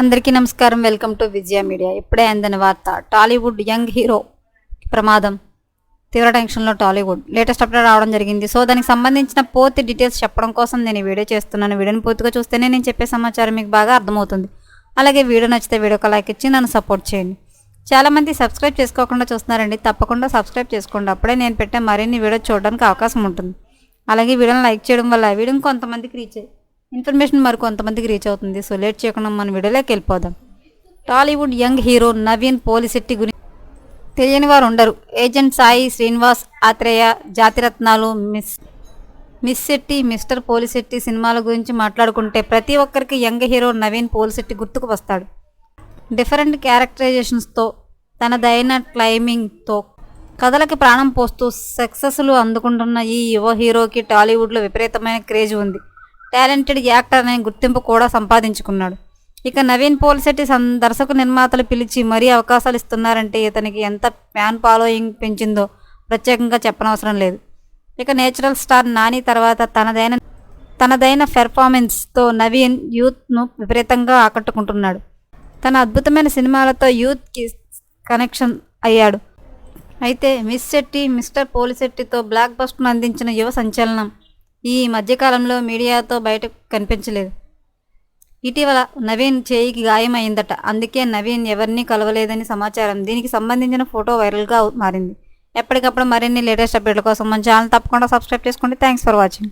అందరికీ నమస్కారం. Welcome to Vijaya media. ఇప్పుడే అందిన వార్త టాలీవుడ్ యంగ్ హీరో ప్రమాదం. తీవ్ర టెన్షన్లో టాలీవుడ్. లేటెస్ట్ అప్డేట్ రావడం జరిగింది. సో దానికి సంబంధించిన పూర్తి డీటెయిల్స్ చెప్పడం కోసం నేను ఈ వీడియో చేస్తున్నాను. వీడియోని పూర్తిగా చూస్తేనే నేను చెప్పే సమాచారం మీకు బాగా అర్థమవుతుంది. అలాగే వీడియో నచ్చితే వీడియోకి లైక్ ఇచ్చి నన్ను సపోర్ట్ చేయండి. చాలామంది సబ్స్క్రైబ్ చేసుకోకుండా చూస్తున్నారండి. తప్పకుండా సబ్స్క్రైబ్ చేసుకోండి. అప్పుడే నేను పెట్టే మరిన్ని వీడియో చూడడానికి అవకాశం ఉంటుంది. అలాగే వీడియోని లైక్ చేయడం వల్ల వీడియోని కొంతమందికి రీచ్ అయ్యి ఇన్ఫర్మేషన్ మరి కొంతమందికి రీచ్ అవుతుంది. సో లేట్ చేయకుండా మనం వీడియోలోకి వెళ్ళిపోదాం. Tollywood young hero Naveen Polishetty గురించి తెలియని వారు ఉండరు. Agent Sai Srinivas Athreya Jathi Ratnalu Miss Miss Shetty Mister Polishetty సినిమాల గురించి మాట్లాడుకుంటే ప్రతి ఒక్కరికి యంగ్ హీరో నవీన్ పోలిశెట్టి గుర్తుకు వస్తాడు. డిఫరెంట్ క్యారెక్టరైజేషన్స్తో తనదైన క్లైమింగ్తో కథలకి ప్రాణం పోస్తూ సక్సెస్లు అందుకుంటున్న ఈ యువ హీరోకి టాలీవుడ్లో విపరీతమైన క్రేజ్ ఉంది. టాలెంటెడ్ యాక్టర్ అనే గుర్తింపు కూడా సంపాదించుకున్నాడు. ఇక నవీన్ పోల్శెట్టి సం దర్శక నిర్మాతలు పిలిచి మరీ అవకాశాలు ఇస్తున్నారంటే ఇతనికి ఎంత ఫ్యాన్ ఫాలోయింగ్ పెంచిందో ప్రత్యేకంగా చెప్పనవసరం లేదు. ఇక నేచురల్ స్టార్ నాని తర్వాత తనదైన తనదైన పెర్ఫార్మెన్స్తో నవీన్ యూత్ను విపరీతంగా ఆకట్టుకుంటున్నాడు. తన అద్భుతమైన సినిమాలతో యూత్కి కనెక్షన్ అయ్యాడు. అయితే మిస్ శెట్టి మిస్టర్ పోలిశెట్టితో బ్లాక్ బస్ట్ను అందించిన యువ సంచలనం ఈ మధ్యకాలంలో మీడియాతో బయట కనిపించలేదు. ఇటీవల నవీన్ చేయికి గాయమైందట. అందుకే నవీన్ ఎవరిని కలవలేదని సమాచారం. దీనికి సంబంధించిన ఫోటో వైరల్గా మారింది. ఎప్పటికప్పుడు మరిన్ని లేటెస్ట్ అప్డేట్ల కోసం మన ఛానల్ తప్పకుండా సబ్స్క్రైబ్ చేసుకోండి. Thanks for watching.